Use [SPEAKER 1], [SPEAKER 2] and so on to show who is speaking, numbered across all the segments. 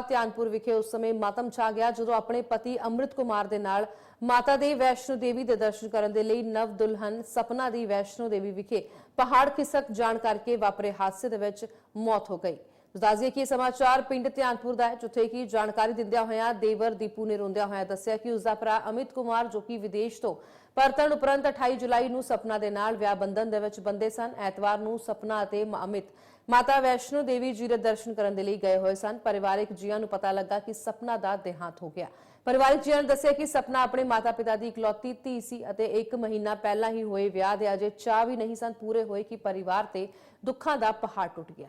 [SPEAKER 1] ਧਿਆਨਪੁਰ ਵਿਖੇ ਉਸ ਸਮੇਂ ਮਾਤਮ ਛਾ ਗਿਆ ਜਦੋਂ ਆਪਣੇ ਪਤੀ ਅੰਮ੍ਰਿਤ ਕੁਮਾਰ ਦੇ ਨਾਲ ਮਾਤਾ ਦੇ ਵੈਸ਼ਨੋ ਦੇਵੀ ਦੇ ਦਰਸ਼ਨ ਕਰਨ ਦੇ ਲਈ ਨਵ ਦੁਲਹਨ ਸਪਨਾ ਦੀ ਵੈਸ਼ਨੋ ਦੇਵੀ ਵਿਖੇ ਪਹਾੜ ਖਿਸਕ ਜਾਣ ਕਰਕੇ ਵਾਪਰੇ ਹਾਦਸੇ ਦੇ ਵਿੱਚ ਮੌਤ ਹੋ ਗਈ। ਦੱਸਦੀਏ ਕਿ ਇਹ ਸਮਾਚਾਰ ਪਿੰਡ ਧਿਆਨਪੁਰ ਦਾ ਹੈ, ਜਿੱਥੇ ਕਿ ਜਾਣਕਾਰੀ ਦਿੰਦਿਆਂ ਹੋਇਆਂ ਦੇਵਰ ਦੀਪੂ ਨੇ ਰੋਂਦਿਆਂ ਹੋਇਆਂ ਦੱਸਿਆ ਕਿ ਉਸ ਦਾ ਭਰਾ ਅਮਿਤ ਕੁਮਾਰ, ਜੋ ਕਿ ਵਿਦੇਸ਼ ਤੋਂ ਪਰਤਣ ਉਪਰੰਤ 28 ਜੁਲਾਈ ਨੂੰ ਸਪਨਾ ਦੇ ਨਾਲ ਵਿਆਹ ਬੰਧਨ ਦੇ ਵਿੱਚ ਬੰਦੇ ਸਨ, ਐਤਵਾਰ ਨੂੰ ਸਪਨਾ ਅਤੇ ਅਮਿਤ ਮਾਤਾ ਵੈਸ਼ਨੋ ਦੇਵੀ ਜੀ ਦੇ ਦਰਸ਼ਨ ਕਰਨ ਦੇ ਲਈ ਗਏ ਹੋਏ ਸਨ। ਪਰਿਵਾਰਕ ਜੀਆਂ ਨੂੰ ਪਤਾ ਲੱਗਾ ਕਿ ਸਪਨਾ ਦਾ ਦੇਹਾਂਤ ਹੋ ਗਿਆ। ਪਰਿਵਾਰਿਕ ਜੀਆਂ ਨੇ ਦੱਸਿਆ ਕਿ ਸਪਨਾ ਆਪਣੇ ਮਾਤਾ-ਪਿਤਾ ਦੀ ਇਕਲੌਤੀ ਧੀ ਸੀ ਅਤੇ 1 ਮਹੀਨਾ ਪਹਿਲਾਂ ਹੀ ਹੋਏ ਵਿਆਹ ਦੇ ਅਜੇ ਚਾਹ ਵੀ ਨਹੀਂ ਸਨ ਪੂਰੇ ਹੋਏ ਕਿ ਪਰਿਵਾਰ ਤੇ ਦੁੱਖਾਂ ਦਾ ਪਹਾੜ ਟੁੱਟ ਗਿਆ।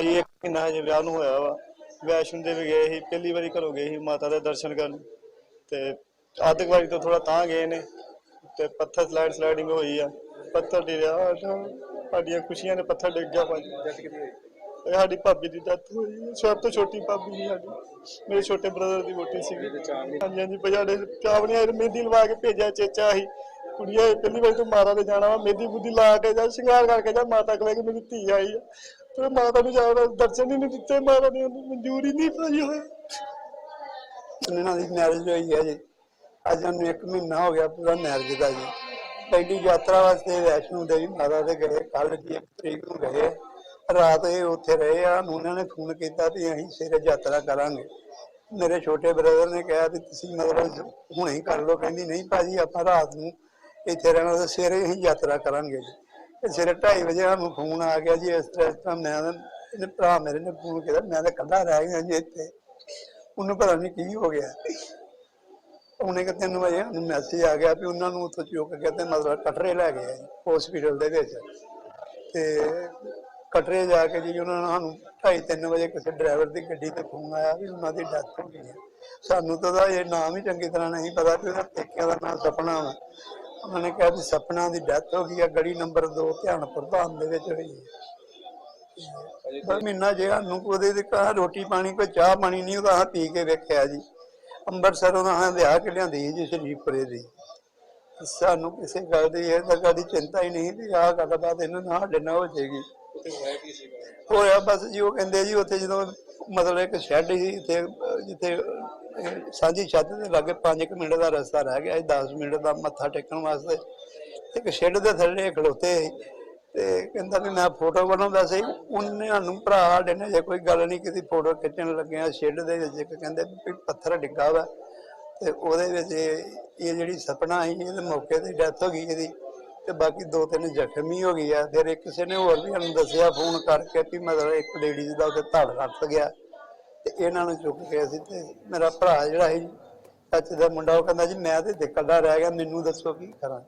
[SPEAKER 2] ਭਾਈ ਇੱਕ ਮਹੀਨਾ ਹਜੇ ਵਿਆਹ ਨੂੰ ਹੋਇਆ ਵਾ। ਵੈਸ਼ਨੋ ਦੇਵੀ ਗਏ ਸੀ ਪਹਿਲੀ ਵਾਰੀ ਘਰੋਂ ਗਏ ਸੀ ਮਾਤਾ ਦੇ ਦਰਸ਼ਨ ਕਰਨ। ਤੇ ਵਾਰੀ ਤੋਂ ਥੋੜਾ ਤਾਂ ਗਏ ਨੇ। ਤੇ ਪੱਥਰ ਸਲਾਈਡ ਸਲਾਈਡਿੰਗ ਹੋਈ ਆ। ਪੱਥਰ ਡਿਰਿਆ ਸਾਡੀਆਂ ਖੁਸ਼ੀਆਂ ਨੇ ਪੱਥਰ ਡਿੱਗ ਗਿਆ ਭਾਜੀ ਇਹ ਸਾਡੀ ਭਾਬੀ ਦੀ ਡੈਥ ਹੋਈ ਹੈ। ਸਭ ਤੋਂ ਛੋਟੀ ਭਾਬੀ ਸੀ ਸਾਡੀ। ਮੇਰੇ ਛੋਟੇ ਬ੍ਰਦਰ ਦੀ ਵੋਟੀ ਸੀਗੀ। ਹਾਂਜੀ ਹਾਂਜੀ ਬਜਾੜੇ ਚਾਵਣੀਆਂ ਮਹਿੰਦੀ ਲਵਾ ਕੇ ਭੇਜਿਆ ਚੇਚਾ ਸੀ। ਕੁੜੀਆਂ ਇਹ ਪਹਿਲੀ ਵਾਰੀ ਤੋਂ ਮਾਤਾ ਦੇ ਜਾਣਾ ਵਾ। ਮਹਿੰਦੀ ਬੁੱਧੀ ਲਾ ਕੇ ਜਾ ਸ਼ਿੰਗਾਰ ਕਰਕੇ ਜਾ ਮਾਤਾ ਕੋਲੇ ਕਿ ਮੇਰੀ ਧੀ ਆਈ ਆ। ਤੇ ਮਾਤਾ ਨੂੰ ਜਾਣਾ ਦਰਸ਼ਨ ਹੀ ਨਹੀਂ ਦਿੱਤੇ, ਮਾਤਾ ਨੇ ਉਹਨੂੰ ਮਨਜ਼ੂਰੀ ਨਹੀਂ ਭਾਈ ਹੋਇਆ
[SPEAKER 3] ਇਹਨਾਂ ਦੀ ਮੈਰਿਜ ਹੋਈ ਹੈ ਜੀ। ਅੱਜ ਉਹਨੂੰ ਇੱਕ ਮਹੀਨਾ ਹੋ ਗਿਆ ਪੂਰਾ ਮੈਰਿਜ ਦਾ ਜੀ। ਪਹਿਲੀ ਯਾਤਰਾ ਵਾਸਤੇ ਵੈਸ਼ਨੋ ਦੇਵੀ ਮਾਤਾ ਦੇ ਗਏ ਕੱਲ ਜੀ ਇੱਕ ਤਰੀਕ ਨੂੰ ਗਏ। ਰਾਤ ਇਹ ਉੱਥੇ ਰਹੇ ਆ ਉਹਨਾਂ ਨੇ ਫੋਨ ਕੀਤਾ ਵੀ ਅਸੀਂ ਸਵੇਰੇ ਯਾਤਰਾ ਕਰਾਂਗੇ। ਮੇਰੇ ਛੋਟੇ ਬ੍ਰਦਰ ਨੇ ਕਿਹਾ ਵੀ ਤੁਸੀਂ ਮਤਲਬ ਹੁਣੇ ਹੀ ਕਰ ਲਓ, ਕਹਿੰਦੀ ਨਹੀਂ ਭਾਜੀ, ਆਪਾਂ ਰਾਤ ਨੂੰ ਇੱਥੇ ਰਹਿਣਾ ਤੇ ਸਵੇਰੇ ਅਸੀਂ ਯਾਤਰਾ ਕਰਾਂਗੇ ਜੀ ਸਵੇਰੇ 2:30 ਵਜੇ ਸਾਨੂੰ ਫੋਨ ਆ ਗਿਆ ਜੀ, ਇਸ ਤਰ੍ਹਾਂ ਇਸ ਤਰ੍ਹਾਂ ਮੈਂ ਤਾਂ- ਇਹਨੇ ਭਰਾ ਮੇਰੇ ਨੇ ਫੋਨ ਕੀਤਾ, ਮੈਂ ਤਾਂ ਕੱਲਾ ਰਹਿ ਗਿਆ ਜੀ ਇੱਥੇ। ਉਹਨੂੰ ਪਤਾ ਨਹੀਂ ਕੀ ਹੋ ਗਿਆ। ਉਹਨੇ ਕਿ ਤਿੰਨ ਵਜੇ ਨੂੰ ਮੈਸੇਜ ਆ ਗਿਆ ਵੀ ਉਹਨਾਂ ਨੂੰ ਉੱਥੋਂ ਚੁੱਕ ਕੇ ਤੇ ਮਤਲਬ ਕਟਰੇ ਲੈ ਗਏ ਹਸਪੀਟਲ ਦੇ ਵਿੱਚ। ਤੇ ਕਟਰੇ ਜਾ ਕੇ ਜੀ ਉਹਨਾਂ ਨੇ ਸਾਨੂੰ ਢਾਈ ਤਿੰਨ ਵਜੇ ਕਿਸੇ ਡਰਾਈਵਰ ਦੀ ਗੱਡੀ ਤੇ ਫੋਨ ਆਇਆ ਵੀ ਉਹਨਾਂ ਦੀ ਡੈਥ ਹੋ ਗਈ ਹੈ ਸਾਨੂੰ ਤਾਂ ਉਹਦਾ ਇਹ ਨਾਮ ਹੀ ਚੰਗੀ ਤਰ੍ਹਾਂ ਨਹੀਂ ਪਤਾ ਕਿ ਉਹਦਾ ਪੇਕਿਆਂ ਦਾ ਨਾਮ ਸਪਨਾ ਵਾ। ਉਹਨਾਂ ਨੇ ਕਿਹਾ ਵੀ ਸਪਨਾ ਦੀ ਡੈਥ ਹੋ ਗਈ ਹੈ ਗੜੀ ਨੰਬਰ 2 ਧਿਆਨ ਪ੍ਰਧਾਨ ਦੇ ਵਿੱਚ ਹੋਈ ਹੈ ਪਰ ਮਹੀਨਾ ਜੇ ਸਾਨੂੰ ਉਹਦੇ ਤੇ ਕਹਾ ਰੋਟੀ ਪਾਣੀ, ਕੋਈ ਚਾਹ ਪਾਣੀ ਨਹੀਂ ਉਹਦਾ ਪੀ ਕੇ ਵੇਖਿਆ ਜੀ। ਅੰਮ੍ਰਿਤਸਰ ਉਹਨਾਂ ਹਾਂ ਵਿਆਹ ਕੇ ਲਿਆਂਦੀ ਜੀ ਸ਼ਰੀਫਪੁਰੇ ਦੀ। ਸਾਨੂੰ ਕਿਸੇ ਗੱਲ ਦੀ ਇਹ ਤਾਂ ਕਦੀ ਚਿੰਤਾ ਹੀ ਨਹੀਂ ਵੀ ਆਹ ਗੱਲਬਾਤ ਇਹਨਾਂ ਨਾਲ ਸਾਡੇ ਨਾਲ ਹੋ ਜਾਏਗੀ। ਹੋਇਆ ਬਸ ਜੀ, ਉਹ ਕਹਿੰਦੇ ਜੀ, ਉੱਥੇ ਜਦੋਂ ਮਤਲਬ ਇੱਕ ਸ਼ੈੱਡ ਸੀ ਇੱਥੇ ਜਿੱਥੇ ਸਾਂਝੀ ਛੱਤ ਦੇ ਲਾਗੇ 5 ਮਿੰਟ ਦਾ ਰਸਤਾ ਰਹਿ ਗਿਆ ਸੀ 10 ਮਿੰਟ ਦਾ ਮੱਥਾ ਟੇਕਣ ਵਾਸਤੇ। ਇੱਕ ਸ਼ੈੱਡ ਦੇ ਥੱਲੇ ਖਲੋਤੇ ਸੀ ਤੇ ਕਹਿੰਦਾ ਵੀ ਮੈਂ ਫੋਟੋ ਬਣਾਉਂਦਾ ਸੀ, ਉਹਨੇ ਸਾਨੂੰ ਭਰਾ ਸਾਡੇ ਨੇ ਜੇ ਕੋਈ ਗੱਲ ਨਹੀਂ ਕੀਤੀ, ਫੋਟੋ ਖਿੱਚਣ ਲੱਗਿਆ ਸ਼ੈੱਡ ਦੇ ਵਿੱਚ ਇੱਕ ਕਹਿੰਦੇ ਵੀ ਪੱਥਰ ਡਿੱਗਾ ਵਾ ਤੇ ਉਹਦੇ ਵਿੱਚ ਇਹ ਜਿਹੜੀ ਸਪਨਾ ਸੀ ਇਹਦੇ ਮੌਕੇ ਤੇ ਡੈਥ ਹੋ ਗਈ ਇਹਦੀ ਤੇ ਬਾਕੀ ਦੋ ਤਿੰਨ ਜ਼ਖਮੀ ਹੋ ਗਈ ਆ। ਫਿਰ ਇੱਕ ਕਿਸੇ ਨੇ ਹੋਰ ਵੀ ਸਾਨੂੰ ਦੱਸਿਆ, ਫੋਨ ਕਰਕੇ ਵੀ ਮਤਲਬ ਇੱਕ ਲੇਡੀਜ਼ ਦਾ ਉੱਤੇ ਧੜ ਰੱਖ ਗਿਆ। ਤੇ ਇਹਨਾਂ ਨੂੰ ਚੁੱਕ ਕੇ ਅਸੀਂ ਤੇ ਮੇਰਾ ਭਰਾ ਜਿਹੜਾ ਸੀ, ਚਾਚੇ ਦਾ ਮੁੰਡਾ, ਉਹ ਕਹਿੰਦਾ ਜੀ ਮੈਂ ਤੇ ਇਕੱਲਾ ਰਹਿ ਗਿਆ, ਮੈਨੂੰ ਦੱਸੋ ਕੀ ਕਰਾਂ।